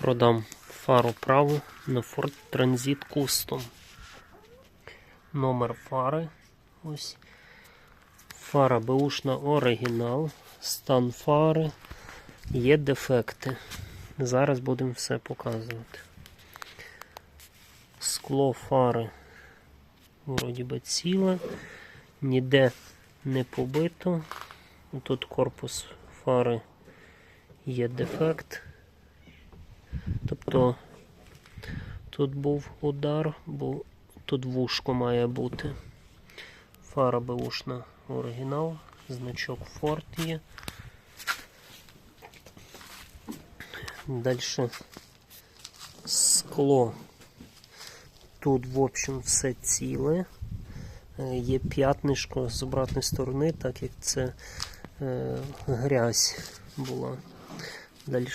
Продам фару праву на Ford Transit Custom. Номер фари. Ось. Фара беушна оригінал. Стан фари. Є дефекти. Зараз будемо все показувати. Скло фари вроді би ціле. Ніде не побито. Тут корпус фари є дефект. Тобто тут був удар, бо тут вушко має бути. Фара беушна оригінал, значок Ford є. Далі скло. Тут, в общем, все ціле. Е, Є п'ятнишко з обратної сторони, так як це е, грязь була. Далі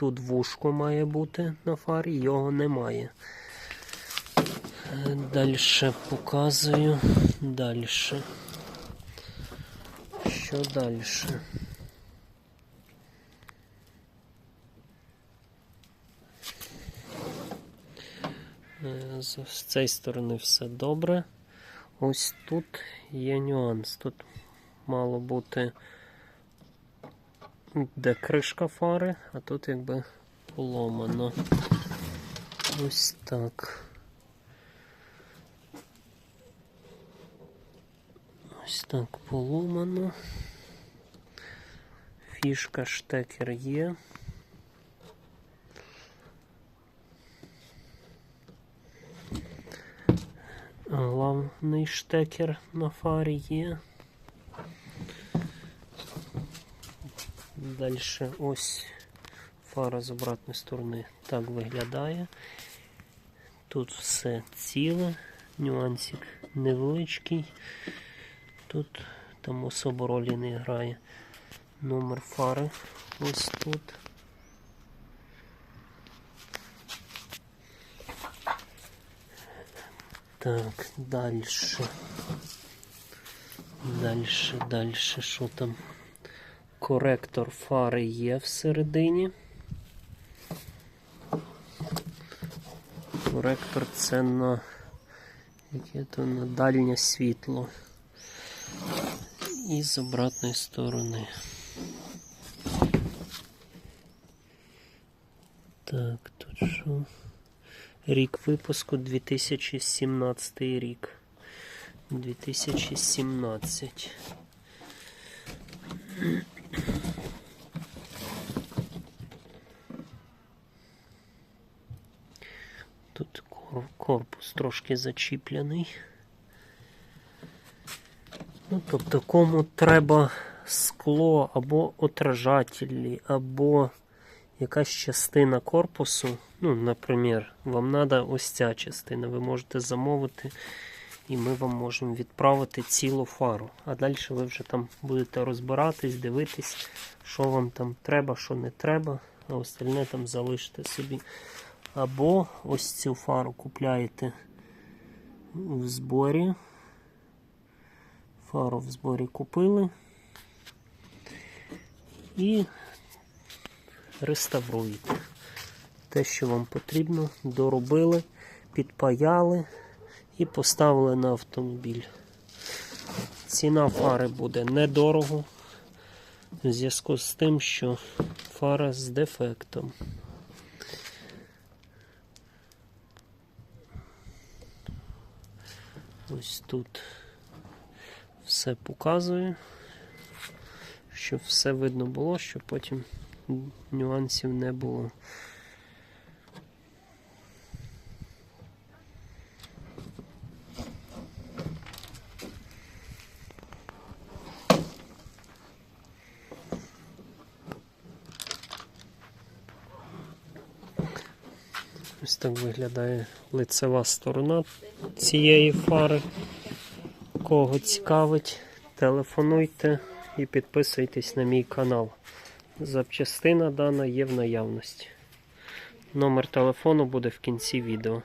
тут вушко має бути на фарі, його немає. Далі показую. Далі. Що далі? Е, з цієї сторони все добре. Ось тут є нюанс. Тут мало бути де кришка фари, а тут якби поломано. Ось так. Ось так поломано. Фішка штекер є. Главний штекер на фарі є. Далі ось фара з обратної сторони так виглядає. Тут все ціле, нюансик невеличкий. Тут там особо ролі не грає. Номер фари ось тут. Так, далі. Далі, далі, що там? Коректор фари є всередині. Коректор це на яке то на дальнє світло. І з обратної сторони. Так, тут що? Рік випуску 2017 рік. 2017. Тут корпус трошки зачіплений. Ну, тобто, кому треба скло або отражателі, або якась частина корпусу, ну, наприклад, вам треба ось ця частина, ви можете замовити, і ми вам можемо відправити цілу фару. А далі ви вже там будете розбиратись, дивитись, що вам там треба, що не треба, а остальне там залишите собі. Або ось цю фару купляєте в зборі. Фару в зборі купили і реставруєте. Те, що вам потрібно, доробили, підпаяли і поставили на автомобіль. Ціна фари буде недорого в зв'язку з тим, що фара з дефектом. Ось тут все показую, щоб все видно було, щоб потім нюансів не було. Ось так виглядає лицева сторона цієї фари. Кого цікавить, телефонуйте і підписуйтесь на мій канал. Запчастина дана є в наявності. Номер телефону буде в кінці відео.